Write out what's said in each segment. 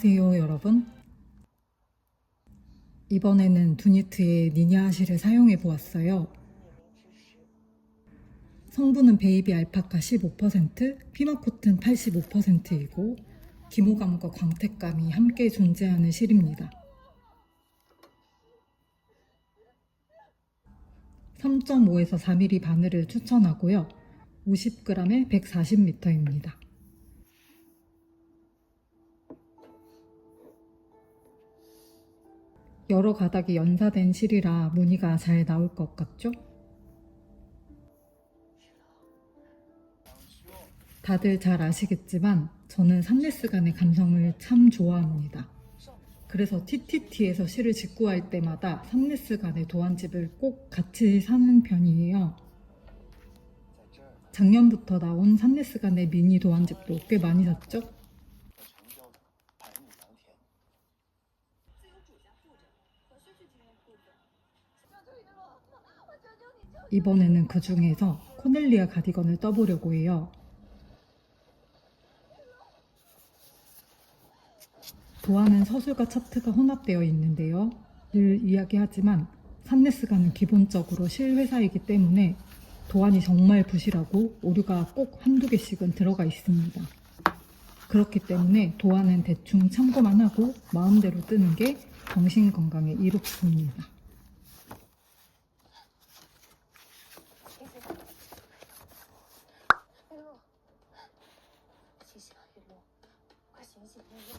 안녕하세요, 여러분. 이번에는 두니트의 니냐아시를 사용해 보았어요. 성분은 베이비 알파카 15%, 피마코튼 85%이고 기모감과 광택감이 함께 존재하는 실입니다. 3.5에서 4mm 바늘을 추천하고요. 50g에 140m입니다. 여러 가닥이 연사된 실이라 무늬가 잘 나올 것 같죠? 다들 잘 아시겠지만 저는 산레스간의 감성을 참 좋아합니다. 그래서 TTT에서 실을 직구할 때마다 산레스간의 도안집을 꼭 같이 사는 편이에요. 작년부터 나온 산레스간의 미니 도안집도 꽤 많이 샀죠? 이번에는 그 중에서 코넬리아 가디건을 떠보려고 해요. 도안은 서술과 차트가 혼합되어 있는데요. 늘 이야기하지만 산네스가는 기본적으로 실회사이기 때문에 도안이 정말 부실하고 오류가 꼭 한두 개씩은 들어가 있습니다. 그렇기 때문에 도안은 대충 참고만 하고 마음대로 뜨는 게 정신 건강에 이롭습니다. 快醒醒，天佑。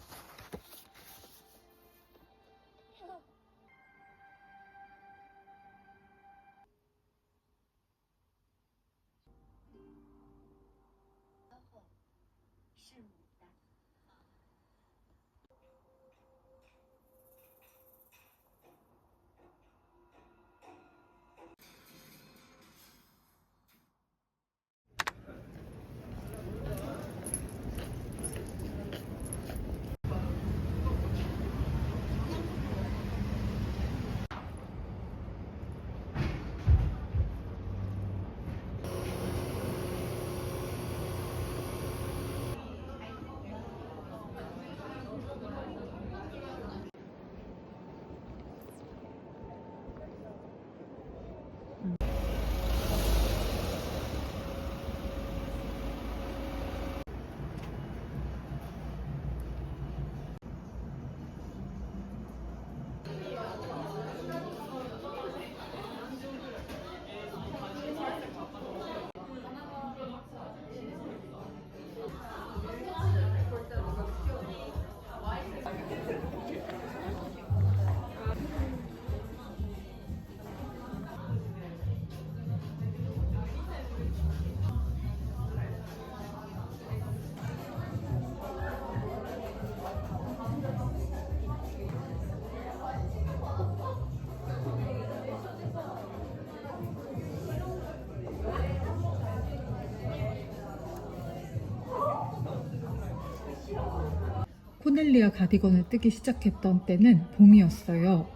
코넬리아 가디건을 뜨기 시작했던 때는 봄이었어요.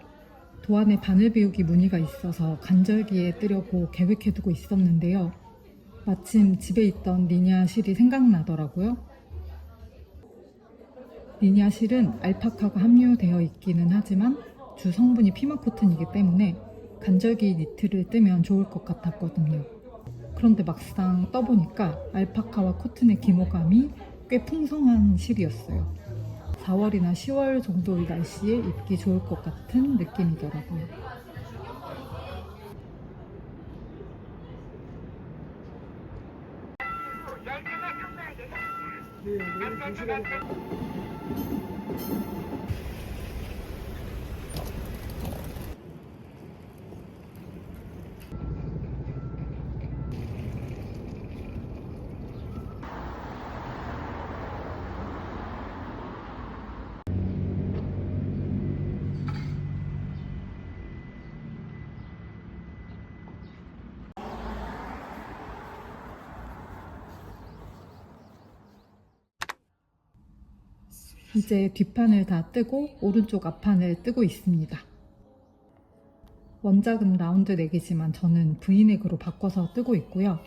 도안에 바늘 비우기 무늬가 있어서 간절기에 뜨려고 계획해두고 있었는데요. 마침 집에 있던 니냐 실이 생각나더라고요. 니냐 실은 알파카가 함유되어 있기는 하지만 주 성분이 피마 코튼이기 때문에 간절기 니트를 뜨면 좋을 것 같았거든요. 그런데 막상 떠보니까 알파카와 코튼의 기모감이 꽤 풍성한 실이었어요. 4월이나 10월 정도의 날씨에 입기 좋을 것 같은 느낌이더라고요. 이제 뒷판을 다 뜨고 오른쪽 앞판을 뜨고 있습니다. 원작은 라운드 네 넥이지만 저는 V넥으로 바꿔서 뜨고 있고요.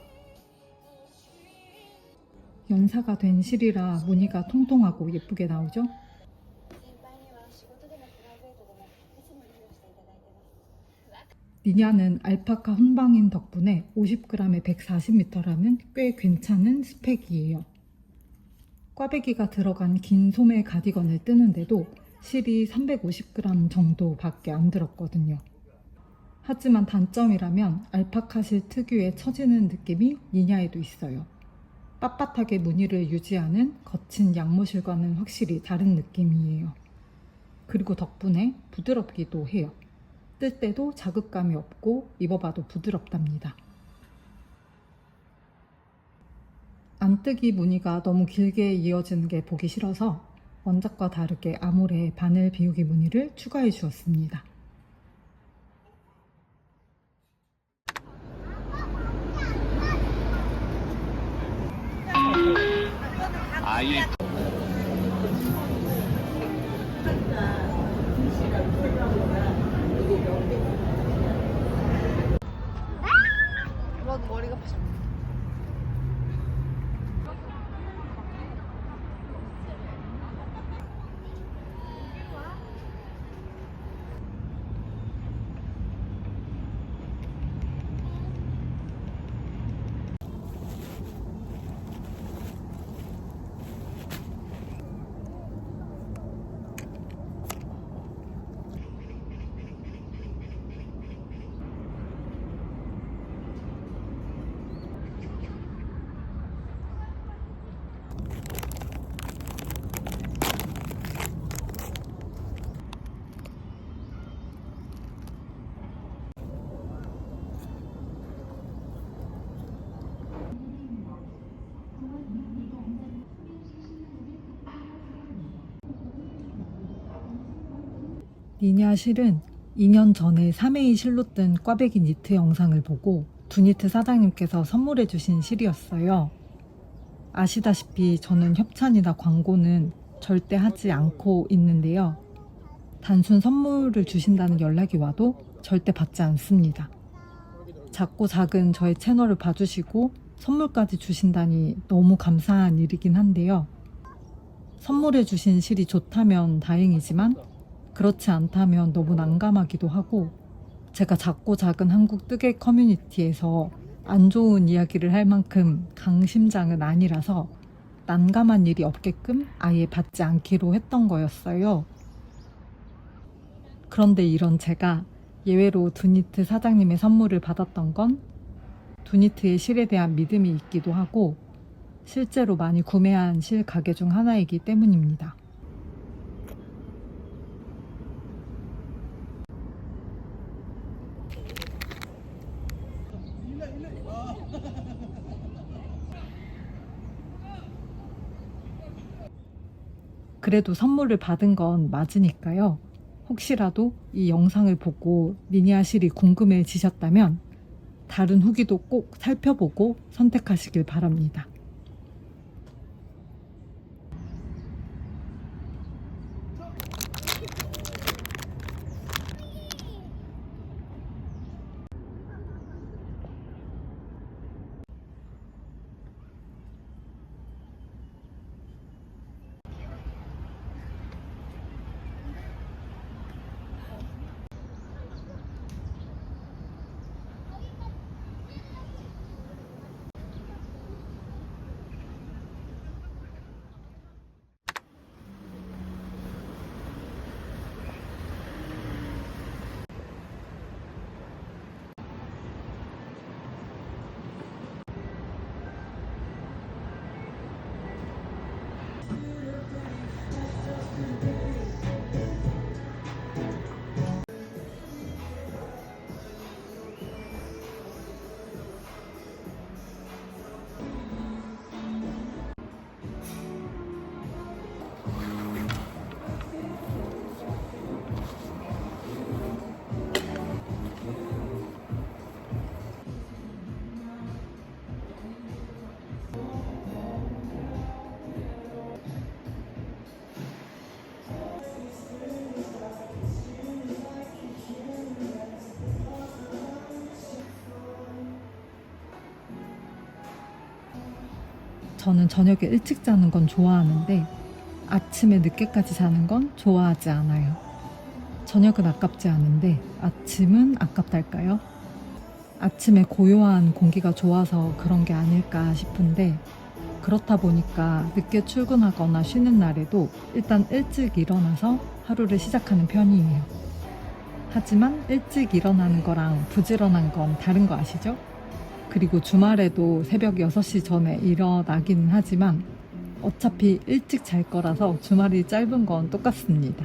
연사가 된 실이라 무늬가 통통하고 예쁘게 나오죠? 니냐는 알파카 혼방인 덕분에 50g에 140m라는 꽤 괜찮은 스펙이에요. 꽈배기가 들어간 긴 소매 가디건을 뜨는데도 실이 350g 정도밖에 안 들었거든요. 하지만 단점이라면 알파카 실 특유의 처지는 느낌이 니냐에도 있어요. 빳빳하게 무늬를 유지하는 거친 양모실과는 확실히 다른 느낌이에요. 그리고 덕분에 부드럽기도 해요. 뜰 때도 자극감이 없고 입어봐도 부드럽답니다. 안뜨기 무늬가 너무 길게 이어지는 게 보기 싫어서 원작과 다르게 아몰에 바늘 비우기 무늬를 추가해 주었습니다. 아예 니냐 실은 2년 전에 3회이 실로 뜬 꽈배기 니트 영상을 보고 두니트 사장님께서 선물해 주신 실이었어요. 아시다시피 저는 협찬이나 광고는 절대 하지 않고 있는데요. 단순 선물을 주신다는 연락이 와도 절대 받지 않습니다. 작고 작은 저의 채널을 봐주시고 선물까지 주신다니 너무 감사한 일이긴 한데요. 선물해 주신 실이 좋다면 다행이지만 그렇지 않다면 너무 난감하기도 하고 제가 작고 작은 한국 뜨개 커뮤니티에서 안 좋은 이야기를 할 만큼 강심장은 아니라서 난감한 일이 없게끔 아예 받지 않기로 했던 거였어요. 그런데 이런 제가 예외로 두니트 사장님의 선물을 받았던 건 두니트의 실에 대한 믿음이 있기도 하고 실제로 많이 구매한 실 가게 중 하나이기 때문입니다. 그래도 선물을 받은 건 맞으니까요. 혹시라도 이 영상을 보고 미니아실이 궁금해지셨다면 다른 후기도 꼭 살펴보고 선택하시길 바랍니다. 저는 저녁에 일찍 자는 건 좋아하는데 아침에 늦게까지 자는 건 좋아하지 않아요. 저녁은 아깝지 않은데 아침은 아깝달까요? 아침에 고요한 공기가 좋아서 그런 게 아닐까 싶은데 그렇다 보니까 늦게 출근하거나 쉬는 날에도 일단 일찍 일어나서 하루를 시작하는 편이에요. 하지만 일찍 일어나는 거랑 부지런한 건 다른 거 아시죠? 그리고 주말에도 새벽 6시 전에 일어나기는 하지만 어차피 일찍 잘 거라서 주말이 짧은 건 똑같습니다.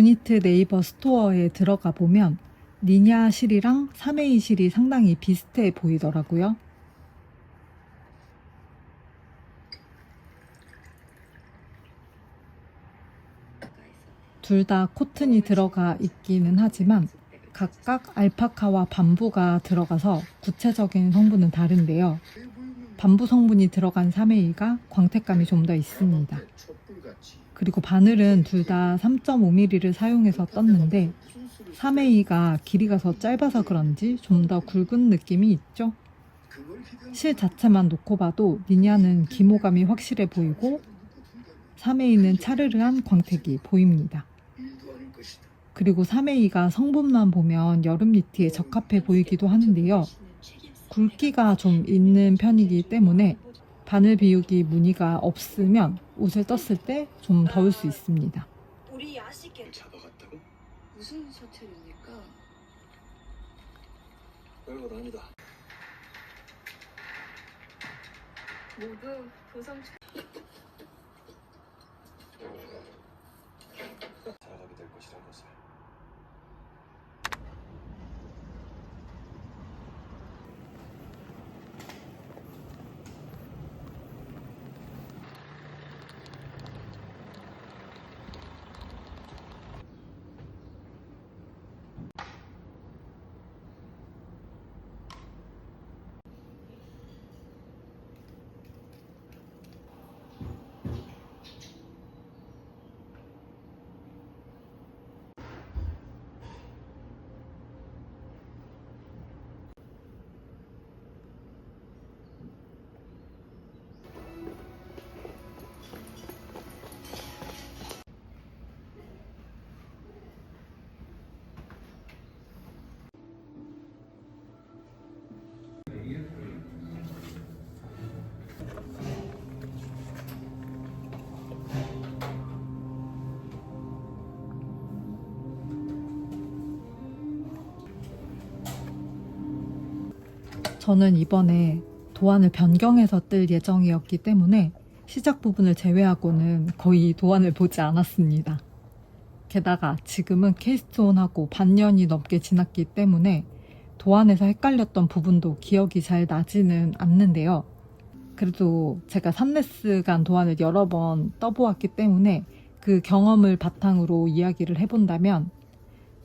두니트 네이버 스토어에 들어가 보면 니냐 실이랑 3A 실이 상당히 비슷해 보이더라고요. 둘 다 코튼이 들어가 있기는 하지만 각각 알파카와 밤부가 들어가서 구체적인 성분은 다른데요. 밤부 성분이 들어간 3A가 광택감이 좀 더 있습니다. 그리고 바늘은 둘 다 3.5mm를 사용해서 떴는데 3A가 길이가 더 짧아서 그런지 좀 더 굵은 느낌이 있죠. 실 자체만 놓고 봐도 니냐는 기모감이 확실해 보이고 3A는 차르르한 광택이 보입니다. 그리고 3A가 성분만 보면 여름 니트에 적합해 보이기도 하는데요. 굵기가 좀 있는 편이기 때문에 바늘 비우기 무늬가 없으면 옷을 떴을 때 좀 더울 수 있습니다. 우리 아시게 잡아갔다고? 무슨 셔틀입니까? 별것 아니다. 모두 도성 저는 이번에 도안을 변경해서 뜰 예정이었기 때문에 시작 부분을 제외하고는 거의 도안을 보지 않았습니다. 게다가 지금은 케이스톤하고 반년이 넘게 지났기 때문에 도안에서 헷갈렸던 부분도 기억이 잘 나지는 않는데요. 그래도 제가 산레스간 도안을 여러 번 떠보았기 때문에 그 경험을 바탕으로 이야기를 해본다면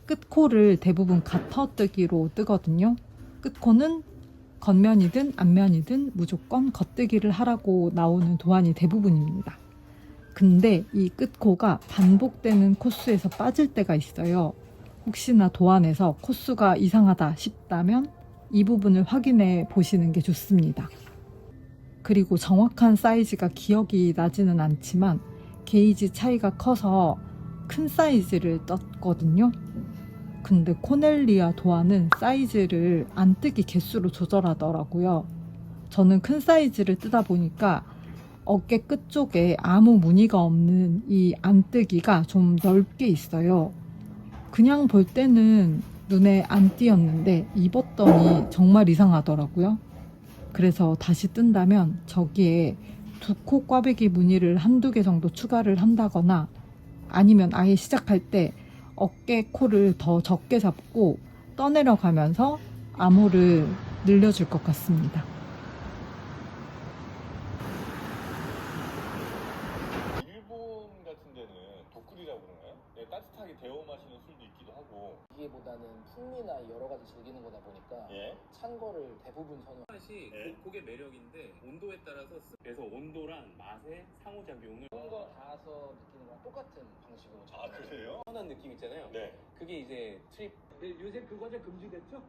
끝코를 대부분 겉터뜨기로 뜨거든요. 끝코는 겉면이든 앞면이든 무조건 겉뜨기를 하라고 나오는 도안이 대부분입니다. 근데 이 끝코가 반복되는 코스에서 빠질 때가 있어요. 혹시나 도안에서 코스가 이상하다 싶다면 이 부분을 확인해 보시는 게 좋습니다. 그리고 정확한 사이즈가 기억이 나지는 않지만 게이지 차이가 커서 큰 사이즈를 떴거든요. 근데 코넬리아 도안은 사이즈를 안 뜨기 개수로 조절하더라고요. 저는 큰 사이즈를 뜨다 보니까 어깨 끝쪽에 아무 무늬가 없는 이 안뜨기가 좀 넓게 있어요. 그냥 볼 때는 눈에 안 띄었는데 입었더니 정말 이상하더라고요. 그래서 다시 뜬다면 저기에 두 코 꽈배기 무늬를 한두 개 정도 추가를 한다거나 아니면 아예 시작할 때 어깨 코를 더 적게 잡고 떠내려 가면서 암호를 늘려줄 것 같습니다. 요새 그거 좀 금지됐죠?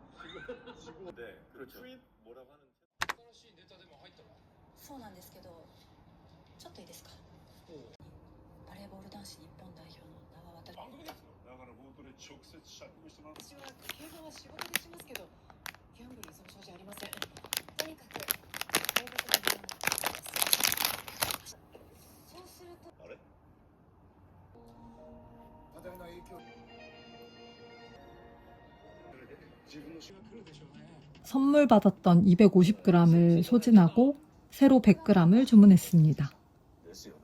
지금 네. 그렇죠. 트윗 뭐라고 하는 そうなんですけどちょっといいですかバレーボール男子日本代表の名は私だから冒頭で直接釈放してもらう私は競馬は仕事 선물 받았던 250g을 소진하고 새로 100g을 주문했습니다.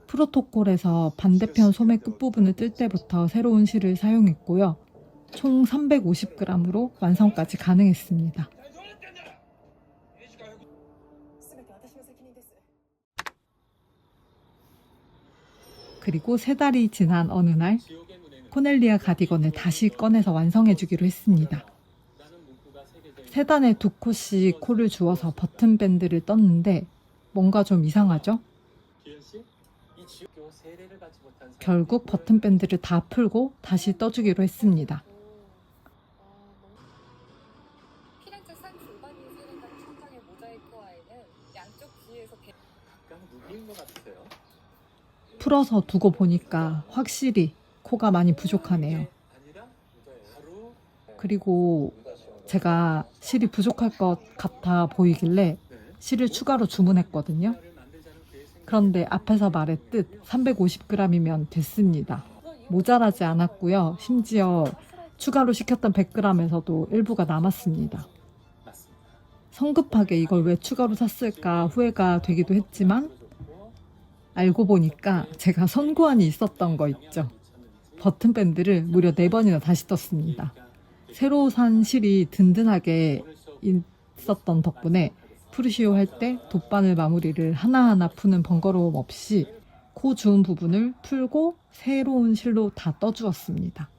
프로토콜에서 반대편 소매 끝부분을 뜰 때부터 새로운 실을 사용했고요. 총 350g으로 완성까지 가능했습니다. 그리고 세 달이 지난 어느 날 코넬리아 가디건을 다시 꺼내서 완성해주기로 했습니다. 세 단에 두 코씩 코를 주어서 버튼 밴드를 떴는데 뭔가 좀 이상하죠? 결국 버튼 밴드를 다 풀고 다시 떠주기로 했습니다. 풀어서 두고 보니까 확실히 코가 많이 부족하네요. 그리고 제가 실이 부족할 것 같아 보이길래 네. 실을 추가로 주문했거든요. 그런데 앞에서 말했듯 350g이면 됐습니다. 모자라지 않았고요. 심지어 추가로 시켰던 100g에서도 일부가 남았습니다. 성급하게 이걸 왜 추가로 샀을까 후회가 되기도 했지만 알고 보니까 제가 선고안이 있었던 거 있죠. 버튼 밴드를 무려 4번이나 다시 떴습니다. 새로 산 실이 든든하게 있었던 덕분에 프루시오 할 때 돗바늘 마무리를 하나하나 푸는 번거로움 없이 코 주운 부분을 풀고 새로운 실로 다 떠주었습니다.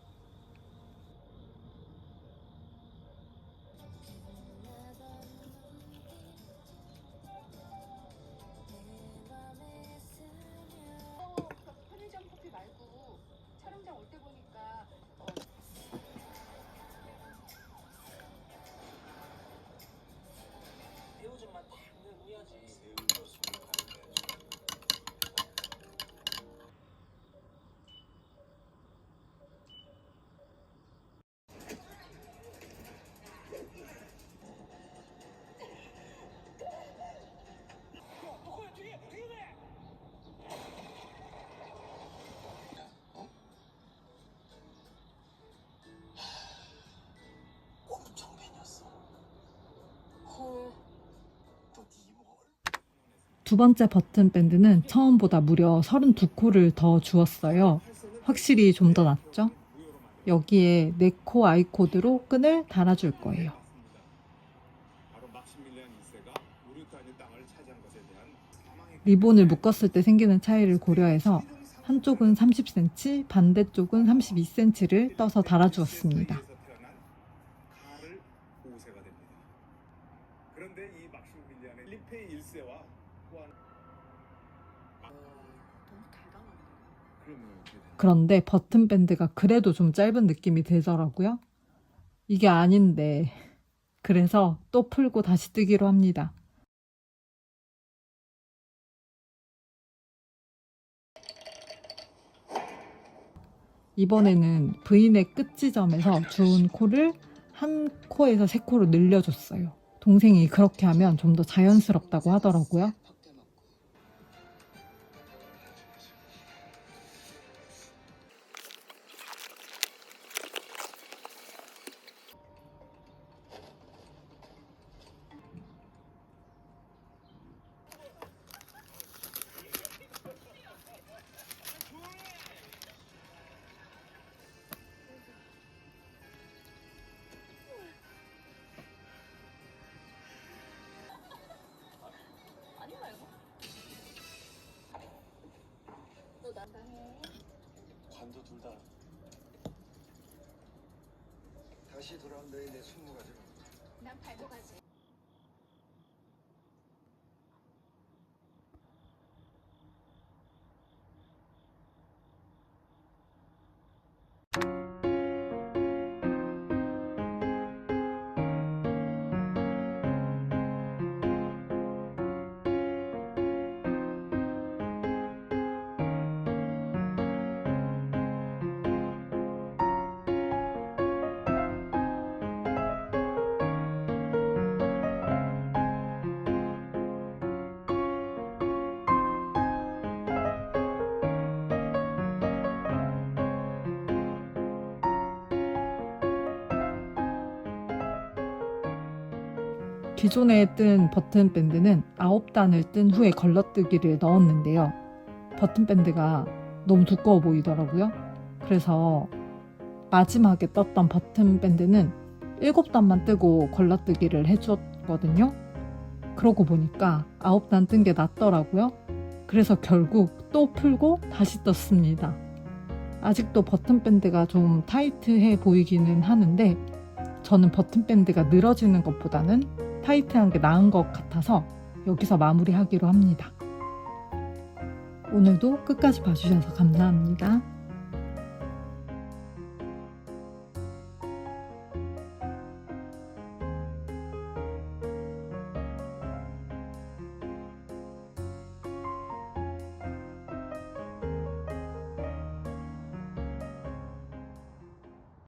두 번째 버튼 밴드는 처음보다 무려 32코를 더 주었어요. 확실히 좀 더 낫죠? 여기에 네코 아이코드로 끈을 달아줄 거예요. 바로 막시밀리안 2세가 우르타니 땅을 차지한 것에 대한 사망의 리본을 묶었을 때 생기는 차이를 고려해서 한쪽은 30cm, 반대쪽은 32cm를 떠서 달아주었습니다. 에서 태어난 카를 5세가 됩니다. 그런데 이 막시밀리안의 리페 1세와 또한 너무 대단하네. 그러면 어떻게 되나? 그런데 버튼 밴드가 그래도 좀 짧은 느낌이 들더라고요. 이게 아닌데. 그래서 또 풀고 다시 뜨기로 합니다. 이번에는 V넥 끝 지점에서 주운 코를 한 코에서 세 코로 늘려줬어요. 동생이 그렇게 하면 좀 더 자연스럽다고 하더라고요. 관도 둘 다. 다시 돌아온 너의 내 숙모가 좀난 밟고 가지 기존에 뜬 버튼 밴드는 9단을 뜬 후에 걸러뜨기를 넣었는데요. 버튼 밴드가 너무 두꺼워 보이더라고요. 그래서 마지막에 떴던 버튼 밴드는 7단만 뜨고 걸러뜨기를 해줬거든요. 그러고 보니까 9단 뜬 게 낫더라고요. 그래서 결국 또 풀고 다시 떴습니다. 아직도 버튼 밴드가 좀 타이트해 보이기는 하는데 저는 버튼 밴드가 늘어지는 것보다는 타이트한 게 나은 것 같아서 여기서 마무리하기로 합니다. 오늘도 끝까지 봐주셔서 감사합니다.